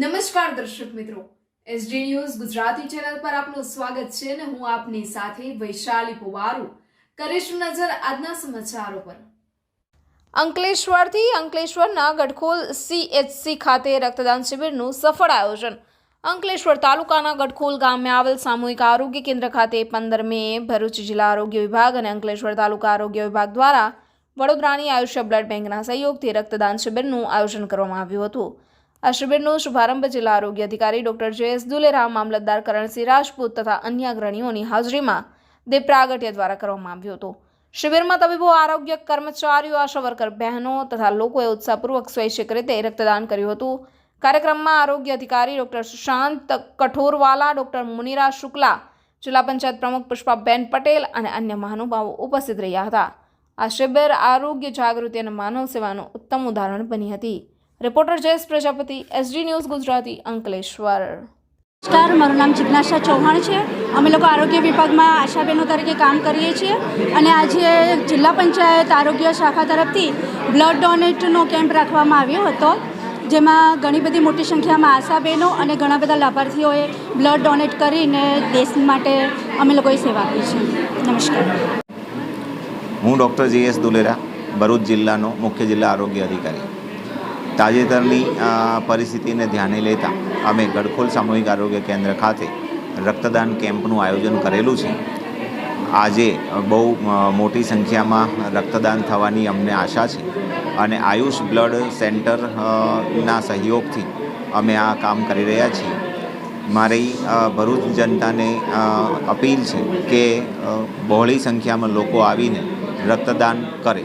નમસ્કાર દર્શક મિત્રો. એસડી ન્યૂઝ ગુજરાતી ચેનલ પર આપનું સ્વાગત છે અને હું આપની સાથે વૈશાલી પુવારુ. કરીશું નજર આજના સમાચારો પર. અંકલેશ્વરથી અંકલેશ્વરના ગઢખોલ સીએચસી ખાતે રક્તદાન શિબિરનું સફળ આયોજન. અંકલેશ્વર તાલુકાના ગઢખોલ ગામે આવેલ સામૂહિક આરોગ્ય કેન્દ્ર ખાતે પંદર મે ભરૂચ જિલ્લા આરોગ્ય વિભાગ અને અંકલેશ્વર તાલુકા આરોગ્ય વિભાગ દ્વારા વડોદરાની આયુષ્ય બ્લડ બેંકના સહયોગથી રક્તદાન શિબિરનું આયોજન કરવામાં આવ્યું હતું. આ શિબિરનો શુભારંભ જિલ્લા આરોગ્ય અધિકારી ડોક્ટર જયેશ દુલેરામ મામલતદાર કરણસિંહ રાજપૂત તથા અન્ય અગ્રણીઓની હાજરીમાં દીપ પ્રાગટ્ય દ્વારા કરવામાં આવ્યો હતો. શિબિરમાં તબીબો, આરોગ્ય કર્મચારીઓ આશા વર્કર બહેનો તથા લોકોએ ઉત્સાહપૂર્વક સ્વૈચ્છિક રીતે રક્તદાન કર્યું હતું. કાર્યક્રમમાં આરોગ્ય અધિકારી ડોક્ટર સુશાંત કઠોરવાલા, ડોક્ટર મુનિરા શુક્લા, જિલ્લા પંચાયત પ્રમુખ પુષ્પાબેન પટેલ અને અન્ય મહાનુભાવો ઉપસ્થિત રહ્યા હતા. આ શિબિર આરોગ્ય જાગૃતિ અને માનવ સેવાનું ઉત્તમ ઉદાહરણ બની હતી. Reporter Jayesh Prajapati SD news Gujarati Ankleshwar. નમસ્કાર મારું નામ જિજ્ઞાસા ચૌહાણ છે. અમે લોકો આરોગ્ય વિભાગમાં આશાબહેનો તરીકે કામ કરીએ છીએ અને આજે જિલ્લા પંચાયત આરોગ્ય શાખા તરફથી બ્લડ ડોનેટનો કેમ્પ રાખવામાં આવ્યો હતો જેમાં ઘણી બધી મોટી સંખ્યામાં આશાબહેનો અને ઘણા બધા લાભાર્થીઓએ બ્લડ ડોનેટ કરીને દેશ માટે અમે લોકોએ સેવા આપી છે. નમસ્કાર. હું doctor G S Dulera Bharuch જિલ્લાનો મુખ્ય જિલ્લા આરોગ્ય અધિકારી. તાજેતરની પરિસ્થિતિને ધ્યાને લેતા અમે ગડખોલ સામૂહિક આરોગ્ય કેન્દ્ર ખાતે રક્તદાન કેમ્પનું આયોજન કરેલું છે. આજે બહુ મોટી સંખ્યામાં રક્તદાન થવાની અમને આશા છે અને આયુષ બ્લડ સેન્ટરના સહયોગથી અમે આ કામ કરી રહ્યા છીએ. મારી ભરૂચ જનતાને અપીલ છે કે બહોળી સંખ્યામાં લોકો આવીને રક્તદાન કરે.